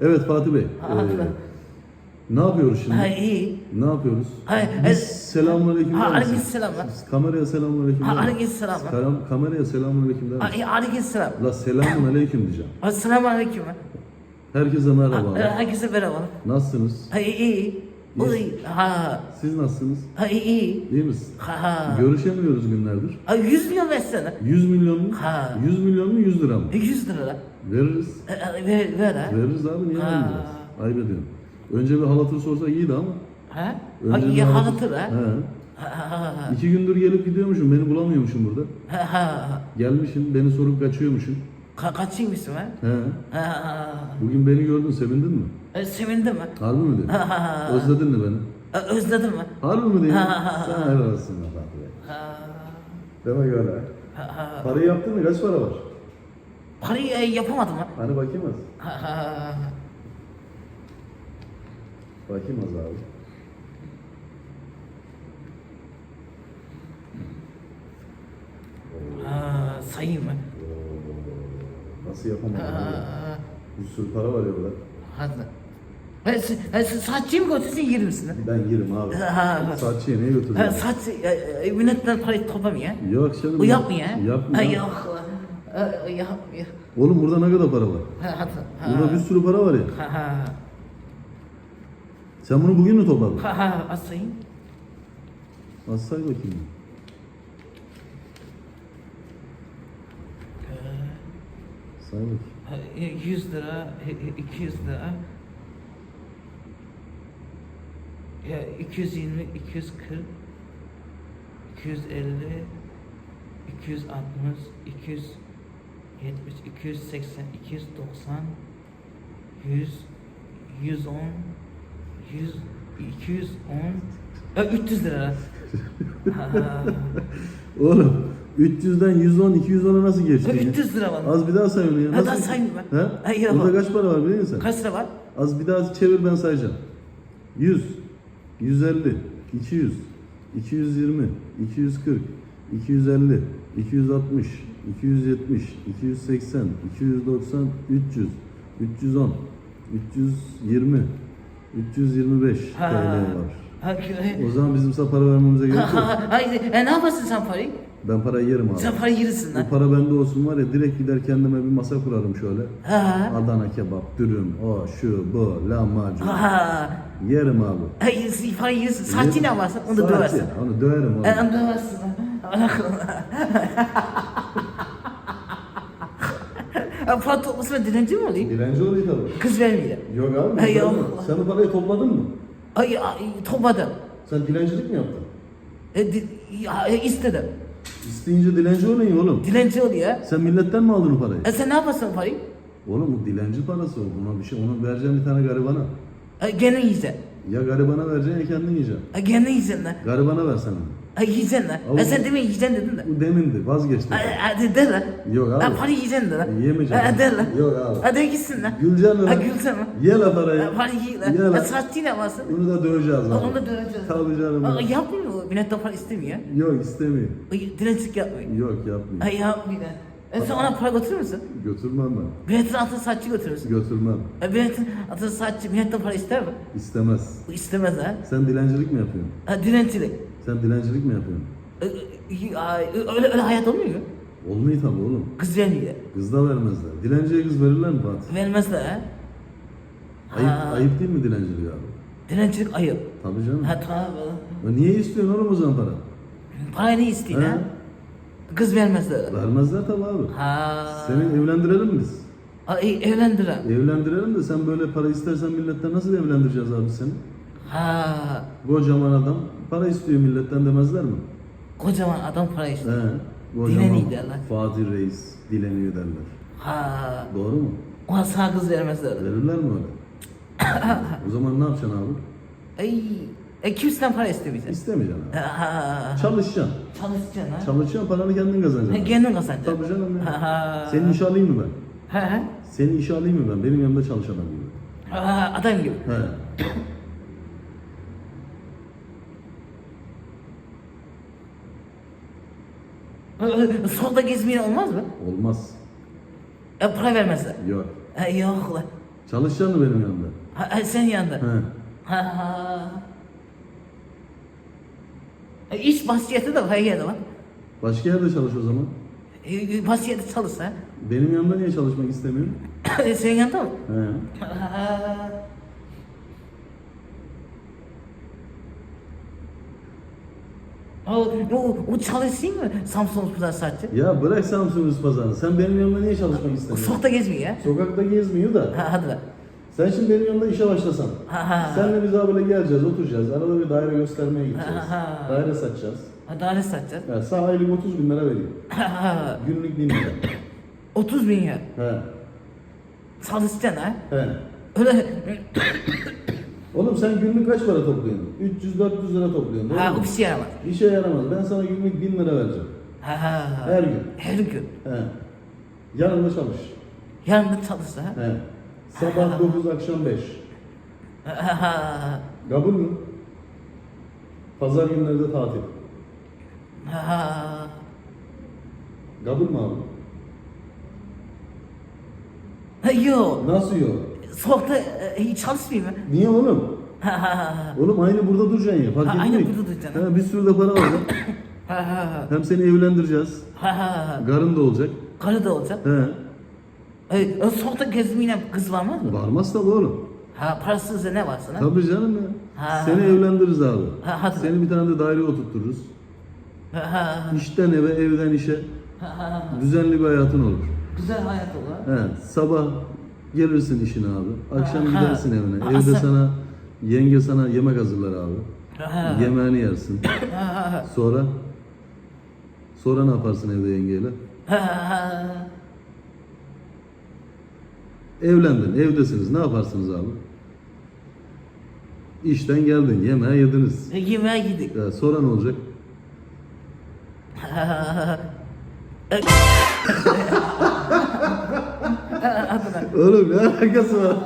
Evet Fatih Bey. Ha, ee, ne yapıyoruz şimdi? Ha iyi. Ne yapıyoruz? Ha, Biz e- selamünaleyküm Ha, der misiniz? aleykümselam. Kameraya selamünaleyküm Ha, der misiniz? aleykümselam. Karam- Kameraya selamünaleyküm der Ha, misiniz? iyi, aleykümselam. La selamünaleyküm diyeceğim. Esselamu aleyküm. Herkese merhaba. Ha, Herkese merhaba. Nasılsınız? Ha iyi. iyi. Ha. Siz nasılsınız? Ha iyi. iyi. İyi misin? Ha ha. Görüşemiyoruz günlerdir. Ha 100 milyon versene. 100 milyon mu? Ha. 100 milyon mu 100 lira mı? 100 lira. Veririz. E, e, Ver, ver ha. Veririz abi niye vermeyeceğiz? Ayıp ediyorum. Önce bir halatır sorsa iyiydi ama. Ha Önce bir iyi halatır- ha. He. Ha. İki gündür gelip gidiyormuşum, beni bulamıyormuşum burada. Ha ha. Gelmişsin, beni sorup kaçıyormuşum. Ka kaçıymışsın ha? He. Ha. Bugün beni gördün, sevindin mi? E, Sevindim mi? Harbi mi diyorsun? Ha. Özledin mi beni? E, Özledim mi? Harbi mi ha. Sen helal olsun Demek öyle. ha. Parayı yaptın mı? Kaç para var? Parayı e, yapamadım ha. Hani bakayım az. Ha ha. Bakayım az abi. Ha sayayım mı? Oo, Nasıl yapamadım? abi? Ha. Bir sürü para var ya burada. Hadi. Ha, sen, ha, sen saatçiyi mi götürsün yerim misin? Ben yerim abi. Ha. Saatçiye niye Ha, götürüyorsun? saat, e, e, milletten parayı toplamıyor ha? Yok canım. O yapmıyor ha? Yapmıyor. Ha, yok. Ha. Oğlum burada ne kadar para var? Ha, hadi. Burada bir sürü para var ya. Ha ha. Sen bunu bugün mü topladın? Ha ha. Asayım. Az say bakayım. Say bakayım. Ha, e, 100 lira, e, e, 200 lira. Ya 220, 240, 250, 260, 270, 280, 290, 100, 110, 100, 210, ya 300 lira. Ha, ha. Oğlum 300'den 110 210'a nasıl Ha, geçtin? ya? 300 lira var. Az bir daha say onu ya. Ha, daha sayayım ben. He? Ha, iyi Burada ama. kaç para var biliyor musun? Kaç lira var? Az bir daha çevir ben sayacağım. 100, 150, 200, 220, 240, 250, 260, 270, 280, 290, 300, 310, 320, 325 Ha. TL var. Ha, kö- O zaman bizim sana para vermemize gerek Ha, yok. ha, haydi. E ne yaparsın sen parayı? Ben parayı yerim abi. Sen parayı yersin lan. Bu para bende olsun var ya direkt gider kendime bir masa kurarım şöyle. Ha ha. Adana kebap, dürüm, o, şu, bu, lahmacun. Ha ha. Yerim abi. Ha, yersin, parayı yersin. Saatçi ne yaparsın? Onu da Saatçi, döversin. Onu döverim E, abi. onu döversin. Ha, Para toplasın ben dilenci mi olayım? Dilenci oluyor tabii. Kız vermiyor. Yok abi. Ay, yok. Sen bu parayı topladın mı? Ay, ay topladım. Sen dilencilik mi yaptın? E, di, ya, e, istedim. İsteyince dilenci olayım oğlum. Dilenci oluyor. Sen milletten mi aldın o parayı? E sen ne yaparsın parayı? Oğlum bu dilenci parası o. Buna bir şey, onu vereceğim bir tane garibana. E, gene yiyeceksin. Ya garibana vereceksin ya kendin yiyeceksin. E, gene yiyeceksin lan. Garibana versen onu. E, yiyeceksin lan. E, sen demin yiyeceksin dedin de. Bu demindi, vazgeçti. E, Hadi de lan. Yok abi. E, parayı yiyeceksin de lan. Yiyemeyeceğim. E, de lan. Yok abi. Hadi gitsin lan. Güleceksin Ha lan. gülsene. Ye la parayı. E, parayı yiyin lan. Ye la. E, saatçi ne yaparsın? Bunu da döveceğiz abi. Onu da döveceğiz. Tabii canım. Aa, yapmıyor mu? Milletten para istemiyor. Yok istemiyor. Ay, Dilencilik yapmıyor. Yok yapmıyor. Ay yapmıyor. E sen ona para götürür müsün? Götürmem ben. Milletin altına saatçi götürür müsün? Götürmem. E milletin altına saatçi milletten para ister mi? İstemez. İstemez ha. Sen dilencilik mi yapıyorsun? Ha dilencilik. Sen dilencilik mi yapıyorsun? E, e, ay, öyle, öyle hayat olmuyor mu? Olmuyor tabii oğlum. Kız vermiyor. Kız da vermezler. Dilenciye kız verirler mi Fatih? Vermezler ha. Ayıp, Ha. ayıp değil mi dilencilik abi? Dilencilik ayıp. Tabii canım. Ha tabi. Ya niye istiyorsun oğlum o zaman para? Parayı ne He. ha? Kız vermezler. Vermezler tabii abi. Ha. Seni evlendirelim biz? Ay, evlendiren. Evlendirelim de sen böyle para istersen milletten nasıl evlendireceğiz abi seni? Ha. Kocaman adam para istiyor milletten demezler mi? Kocaman adam para istiyor. He. Kocaman Dileniyor derler. Fatih Reis dileniyor derler. Ha. Doğru mu? Ona sağ kız vermezler. Verirler mi öyle? o zaman ne yapacaksın abi? Ay. E kimseden para istemeyeceksin. İstemeyeceksin abi. Ha. Çalışacaksın. Çalışacaksın ha. Çalışacaksın paranı kendin Ha, kazanacaksın. Kendin kazanacaksın. Tabii canım ya. Ha. Senin işe alayım mı ben? Ha, ha. Seni işe alayım mı ben? Benim yanımda çalış adam gibi. Ha, adam gibi. He. Solda gezmeyen olmaz mı? Olmaz. E para vermezler. Yok. E yok lan. Çalışacaksın mı benim yanımda? Ha, ha, sen yanında. He. Ha, ha. E, İş vasiyeti de var yerde var. Başka yerde çalış o zaman. E, Vasiyeti çalışsa. Benim yanımda niye çalışmak istemiyorsun? E, sen yanında mı? He. Ha. O, o, o çalışayım mı Samsun Pazar saatçi? Ya bırak Samsun pazarını. Sen benim yanımda niye çalışmak istemiyorsun? sokakta gezmiyor ya. Sokakta gezmiyor da. Ha, hadi lan. Sen şimdi benim yanımda işe başlasan. Ha, ha. Senle biz böyle geleceğiz, oturacağız. Arada bir daire göstermeye gideceğiz. Ha, ha. Daire satacağız. Ha, daha ne satacağız? Ya sağ aylık 30 bin lira veriyor. Ha, ha. Günlük 1000 lira. 30 bin ya. He. Çalışacaksın ha. He. Öyle. Oğlum sen günlük kaç para topluyorsun? 300-400 lira topluyorsun. Ha mu? o bir şey yaramaz. İşe yaramaz. Ben sana günlük 1000 lira vereceğim. Ha, ha, ha. Her gün. Her gün. He. Yanımda çalış. Yanında çalışsa ha. He. Sabah 9 akşam 5. Ha, ha, ha. Kabul mü? Pazar günleri de tatil. Ha, ha. Kabul mü abi? Ha, Yok. Nasıl yok? Sokakta e, hiç çalışmayayım mı? Niye oğlum? Ha, ha, ha. Oğlum aynı burada duracaksın ya. Fark Ha, aynı mi? burada duracaksın, He, bir sürü de para. Ha, ha, ha. Hem seni evlendireceğiz. Ha, ha, ha. Garın da olacak. Karı da olacak. He. E, e, sokakta gezmeyle kız var mı? Varmaz tabii oğlum. Ha parasız ne var sana? Tabii canım ya. Ha. Seni evlendiririz abi. Ha, hadi. Seni bir tane de daire oturturuz. Ha, ha, ha. İşten eve, evden işe Ha, ha, ha. düzenli bir hayatın olur. Güzel hayat olur. ha. He, sabah gelirsin işine abi. Akşam Ha. gidersin evine. Evde sana yenge sana yemek hazırlar abi. Ha. Yemeğini yersin. Ha. Sonra sonra ne yaparsın evde yengeyle? Ha. Evlendin, evdesiniz. Ne yaparsınız abi? İşten geldin, yemeği yediniz. E, Yemeğe gidik. Ya sonra ne olacak? Ha, Oğlum ne alakası var?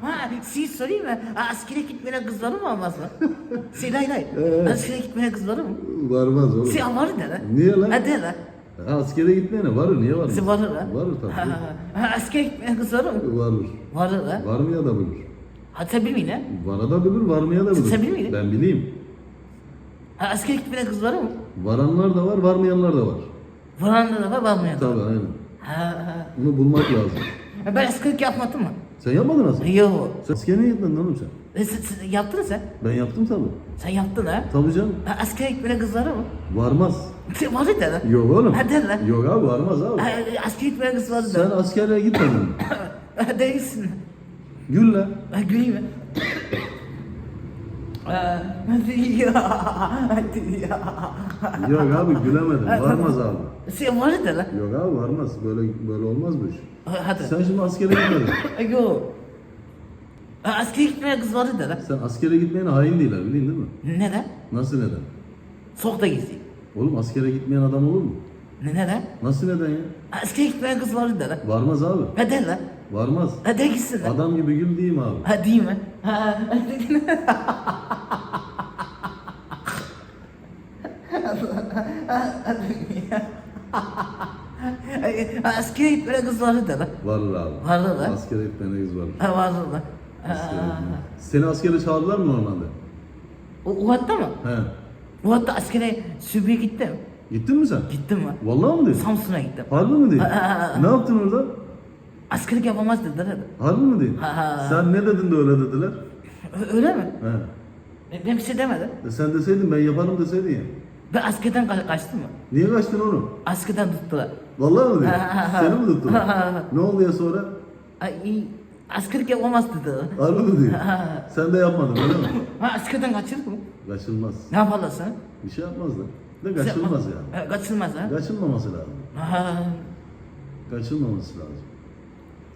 Ha, siz sorayım mı? Ha, Askere gitmene kızları mı olmaz mı? Sen hayır hayır. Ee? Askere gitmene kızları mı? Varmaz oğlum. Sen var de lan. Niye lan? Ha de lan. Ha, askere gitmeyene varır, niye varır? Sen varır lan. Varır tabii. ha, Askere gitmene kızları mı? Varır. Varır lan. Varmaya da bilir. Ha tabi bilmiyorum lan. Vara da bilir, varmaya da bilir. Sen muydun? Ben bileyim. Ha, askere gitmene kızları mı? Varanlar da var, varmayanlar da var. Varanlar da var, varmayan da var. Tabii aynen. Ha. Bunu bulmak lazım. Ha, Ben askerlik yapmadım mı? Sen yapmadın aslında. Yok. Sen askere gitmedin oğlum sen. E, sen, sen yaptın sen? Ben yaptım tabii. Sen yaptın ha? Tabii canım. Ha, askere gitmene kızları mı? Varmaz. Sen var de lan. Yok oğlum. Ha de lan. Yok abi varmaz abi. Ha, askere gitmene kız var Sen da. askerliğe gitmedin Değilsin. Gül lan. Ha, güleyim mi? Ha, Hadi ya. Yok abi gülemedim. Varmaz abi. Sen var de lan. Yok abi varmaz. Böyle böyle olmaz bu iş. Ha, Hadi. Sen şimdi askere gitmedin. Yok. Askere gitmene kız var de lan. Sen askere gitmeyene hain değiller bileyim değil mi? Neden? Nasıl neden? Sokakta gezeyim. Oğlum askere gitmeyen adam olur mu? Ne neden? Nasıl neden ya? Askere gitmene kız var de lan. Varmaz abi. De lan. Varmaz. Ha de gitsin. Adam gibi gül diyeyim abi. Ha değil mi? Ha, Askere gitmene kız vardı da. Varır abi. Varır lan. Askere gitmeyene kız varır. Ha. Askere Ha. gitmeyene. Seni askere çağırdılar mı normalde? O Uvat'ta mı? He. Uvat'ta askere sübüye gittim. Gittin mi sen? Gittim mi? Vallahi mı diyorsun? Samsun'a gittim. Harbi mi ha. Ne yaptın orada? Askerlik yapamaz dediler. Harbi mi? Ha, ha. Sen ne dedin de öyle dediler? Ö- Öyle mi? He. Ben bir şey demedim. E sen deseydin ben yaparım deseydin ya. Ben askerden ka- kaçtım mı? Niye kaçtın oğlum? Askerden tuttular. Vallahi mi ha. Seni mi tuttular? Ne oldu ya sonra? Ay, iyi. askerlik yapamaz dediler. Harbi mi ha. Sen de yapmadın öyle mi? Ha askerden kaçırdık mı? Kaçılmaz. Ne yaparlar sana? Bir şey yapmazlar. De kaçılmaz yani. Ha, kaçılmaz ha. Kaçılmaması lazım. Ha, Kaçılmaması lazım.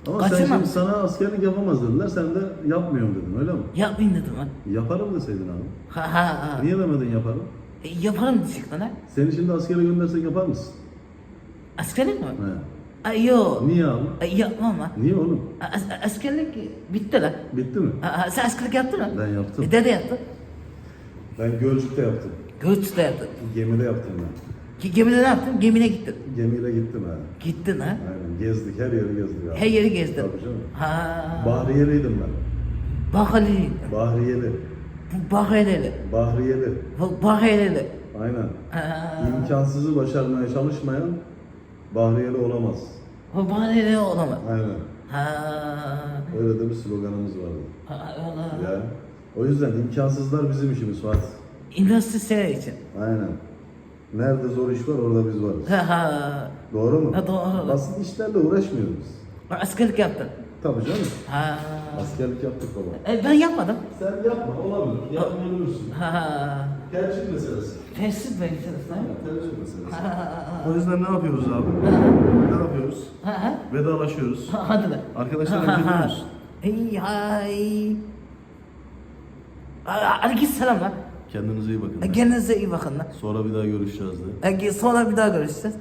Ama sen şimdi sana askerlik yapamaz dediler. Sen de yapmıyorum dedin öyle mi? yapmayayım dedim ben. Yaparım deseydin abi. Ha ha ha. Niye demedin yaparım? E, yaparım diyecek lan ha. Seni şimdi askere göndersek yapar mısın? Askerlik mi? He. Ay yok. Niye abi? Ay, yapmam lan. Niye oğlum? As- askerlik bitti lan. Bitti mi? Ha, ha, sen askerlik yaptın mı? Ben yaptım. E, dede yaptı. Ben Gölcük'te yaptım. Göğüs'te yaptı. Gemide yaptım ben. Ki gemide ne yaptın? Gemine gittin. Gemiyle gittim ha. Gittin ha. Aynen gezdik her yeri gezdik abi. Her yeri gezdin. Tabii canım. Ha. Bahriyeliydim ben. Bahriyeli. Bahriyeli. Bu Bahriyeli. Bahriyeli. Bu Bahriyeli. Aynen. Ha. İmkansızı başarmaya çalışmayan Bahriyeli olamaz. Bu Bahriyeli olamaz. Aynen. Ha. Öyle de bir sloganımız vardı. Ha, öyle. Ya. O yüzden imkansızlar bizim işimiz Fatih. Üniversite için. Aynen. Nerede zor iş var orada biz varız. Ha ha. Doğru mu? Ha, doğru. Basit işlerle uğraşmıyoruz. Askerlik yaptın. Tabii canım. Ha. Askerlik yaptık baba. E, ben yapmadım. Sen yapma olabilir. Yapmayabilirsin. Ha ha. Tercih meselesi. Tesis meselesi. Tercih meselesi. Ha ha. O yüzden ne yapıyoruz abi? ne yapıyoruz? Ha ha. Vedalaşıyoruz. Ha, Hadi lan. Arkadaşlarla Ha, ha, ha. Hey hay. Aleyküm selam lan. Kendinize iyi bakın. Kendinize iyi bakın lan. Sonra bir daha görüşeceğiz de. E, Sonra bir daha görüşeceğiz.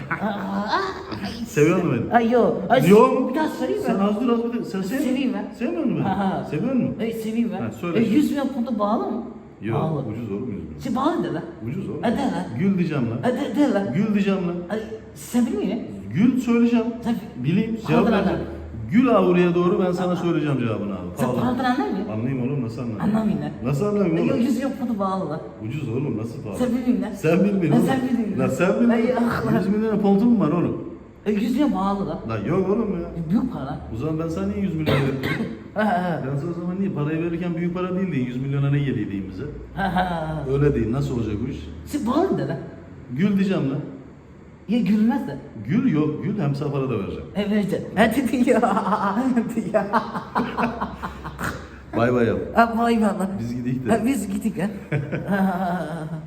Seviyor musun beni? Ay yo. Ay, Yok. Bir daha söyleyeyim Sen mi? az dur az dur. Sen sev Seveyim ben. Sevmiyor musun beni? Aha. Seviyor musun? E, seveyim ben. Ha, söyle. E, 100 milyon puntu bağlı mı? Yok. Bağlı. Ucuz olur mu yüz milyon? Şey bağlı de lan. Ucuz olur mu? Hadi lan. Gül diyeceğim lan. Hadi de lan. Gül diyeceğim lan. Ay, sen bilmiyor musun? Gül söyleyeceğim. Tabii. Bileyim. Cevap Kaldır vereceğim. Gül avruya doğru ben sana söyleyeceğim cevabını abi. Sen Pahalı. anlamıyor musun? Anlayayım nasıl? Anlamıyor lan. Nasıl anlayayım E, oğlum? Yok 100 milyon puntu bağlı. Ucuz oğlum nasıl pahalı? Sen bilmiyorsun lan. Sen bilmiyorsun. Oğlum. sen bilmiyorsun. Lan sen bilmiyorsun. ah lan. 100 milyon pontum mu var oğlum? E, 100 milyon bağlı lan. Lan yok oğlum ya. E, Büyük para. O zaman ben sana niye 100 milyon verdim? Ha ha. ben sana o zaman niye parayı verirken büyük para değil deyin 100 milyona ne geliyor deyin bize. Ha ha. Öyle değil nasıl olacak bu iş? Sen bağlı de lan. Gül diyeceğim lan. Ya gülmez de. Gül yok gül hem sana para da vereceğim. E vereceğim. Hadi diyor. Hadi ya. Bay bay yap. Ha vay valla. Biz gidelim de. Ha, biz gittik ha. Ha, ha, ha, ha.